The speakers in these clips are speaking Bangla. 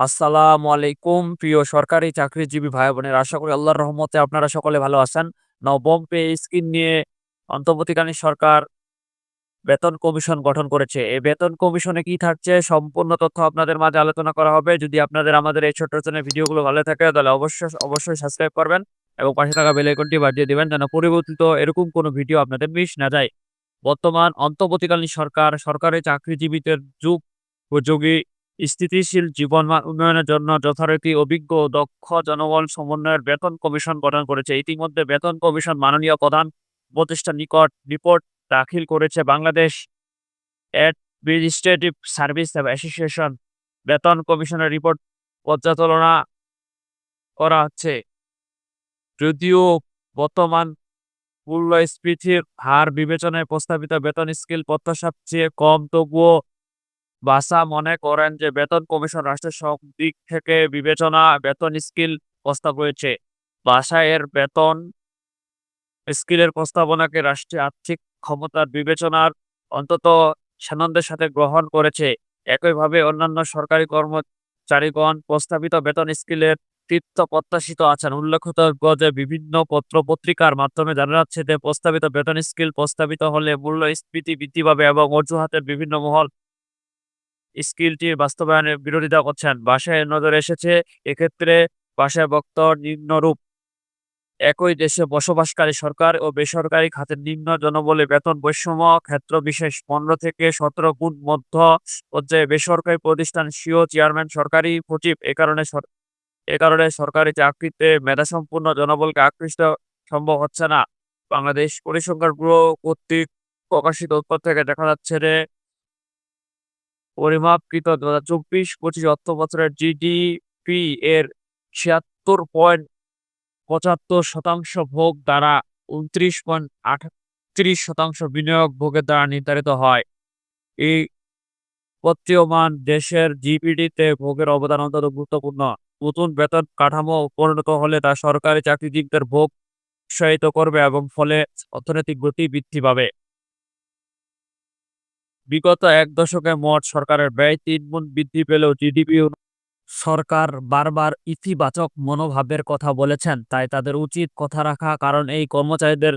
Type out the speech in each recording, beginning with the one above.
আসসালামু আলাইকুম, প্রিয় সরকারি চাকরিজীবী ভাই বোনের আশা করি আল্লাহর রহমতে আপনারা সকলে ভালো আছেন। নবম পে স্কিম নিয়ে অন্তর্বর্তীকালীন সরকার বেতন কমিশন গঠন করেছে। এই বেতন কমিশনে কি থাকছে সম্পূর্ণ তথ্য আপনাদের মাঝে আলোচনা করা হবে। যদি আপনাদের আমাদের এই ছোট্ট ছোট ভিডিওগুলো ভালো থাকে, তাহলে অবশ্যই অবশ্যই সাবস্ক্রাইব করবেন এবং পাশে থাকা বেল আইকনটি বাজিয়ে দিবেন যেন পরিবর্তিত এরকম কোনো ভিডিও আপনাদের মিস না যায়। বর্তমান অন্তর্বর্তীকালীন সরকার সরকারি চাকরিজীবীদের যুগ উপযোগী স্থিতিশীল জীবনমান উন্নয়নের জন্য যথারীতি অভিজ্ঞ দক্ষ জনবল সমন্বয়ের বেতন কমিশন গঠন করেছে। ইতিমধ্যে বেতন কমিশন মাননীয় প্রধান উপদেষ্টার নিকট রিপোর্ট দাখিল করেছে বাংলাদেশ অ্যাডমিনিস্ট্রেটিভ সার্ভিস অ্যাসোসিয়েশন। বেতন কমিশনের রিপোর্ট পর্যালোচনা করা হচ্ছে। যদিও বর্তমান মূল্যস্ফীতির হার বিবেচনায় প্রস্তাবিত বেতন স্কেল প্রত্যাশার চেয়ে কম, তবুও বাসা মনে করেন যে বেতন কমিশন রাষ্ট্রের সব দিক থেকে বিবেচনা বেতন স্কিল প্রস্তাব রয়েছে। বাসা এর বেতন স্কিলের প্রস্তাবনাকে রাষ্ট্রীয় আর্থিক ক্ষমতার বিবেচনার অন্তত সানন্দের সাথে গ্রহণ করেছে। একইভাবে অন্যান্য সরকারি কর্মচারীগণ প্রস্তাবিত বেতন স্কিলের তৃপ্ত প্রত্যাশিত আছেন। উল্লেখযোগ্য যে বিভিন্ন পত্র পত্রিকার মাধ্যমে জানা যাচ্ছে যে প্রস্তাবিত বেতন স্কিল প্রস্তাবিত হলে মূল্য মূল্যস্ফীতি বৃদ্ধি পাবে এবং অজুহাতের বিভিন্ন মহল স্কিলটির বাস্তবায়নের বিরোধিতা করছেন। বাসায় নজরে এসেছে, এক্ষেত্রে বাসায় বক্ত নিম্নরূপ। একই দেশে বসবাসকারী সরকার ও বেসরকারি খাতের নিম্ন জনবলে বেতন বৈষম্য ক্ষেত্র বিশেষ পনেরো থেকে সতেরো গুণ মধ্য পর্যায়ে বেসরকারি প্রতিষ্ঠান সিও চেয়ারম্যান সরকারি সচিব। এ কারণে এ কারণে সরকারি চাকরিতে মেধাসম্পন্ন জনবলকে আকৃষ্ট সম্ভব হচ্ছে না। বাংলাদেশ পরিসংখ্যান ব্যুরো কর্তৃক প্রকাশিত উত্তর থেকে দেখা যাচ্ছে যে পরিমাপকৃত দু হাজার চব্বিশ পঁচিশ অর্থ বছরের জিডিপি এর ছিয়াত্তর পয়েন্ট পঁচাত্তর শতাংশ ভোগ দ্বারা উনত্রিশ পয়েন্ট আটত্রিশ শতাংশ বিনিয়োগ ভোগের দ্বারা নির্ধারিত হয়। এই প্রতীয়মান দেশের জিপিডিতে ভোগের অবদান অন্তত গুরুত্বপূর্ণ। নতুন বেতন কাঠামো পরিণত হলে তা সরকারি চাকরিজীবীদের ভোগ উৎসাহিত করবে এবং ফলে অর্থনৈতিক গতি বৃদ্ধি পাবে। বিগত এক দশকে মোট সরকারের ব্যয় তিন গুণ বৃদ্ধি পেলেও জিডিপি সরকার বারবার ইতিবাচক মনোভাবের কথা বলেছেন, তাই তাদের উচিত কথা রাখা, কারণ এই কর্মচারীদের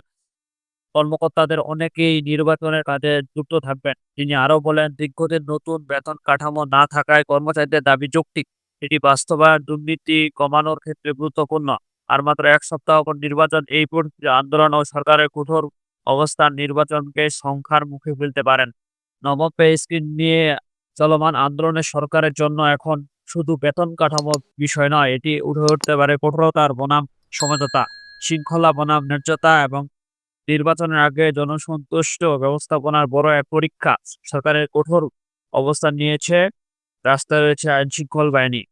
কর্মকর্তাদের অনেকেই নির্বাচনের কাজে যুক্ত থাকবেন। তিনি আরও বলেন, দীর্ঘদিন নতুন বেতন কাঠামো না থাকায় কর্মচারীদের দাবি যৌক্তিক। এটি বাস্তবায়ন দুর্নীতি কমানোর ক্ষেত্রে গুরুত্বপূর্ণ। আর মাত্র এক সপ্তাহ পর নির্বাচন, এই পরিস্থিতি আন্দোলন ও সরকারের কঠোর অবস্থান নির্বাচনকে সংখ্যার মুখে ফেলতে পারেন। নবম পে স্কিম নিয়ে চলমান আন্দোলনের সরকারের জন্য এখন শুধু বেতন কাঠামো বিষয় নয়, এটি উঠে উঠতে পারে কঠোরতার বনাম সমঝোতা, শৃঙ্খলা বনাম ন্যায্যতা এবং নির্বাচনের আগে জনসন্তুষ্ট ব্যবস্থাপনার বড় এক পরীক্ষা। সরকারের কঠোর অবস্থান নিয়েছে, রাস্তায় রয়েছে আইন শৃঙ্খল বাহিনী।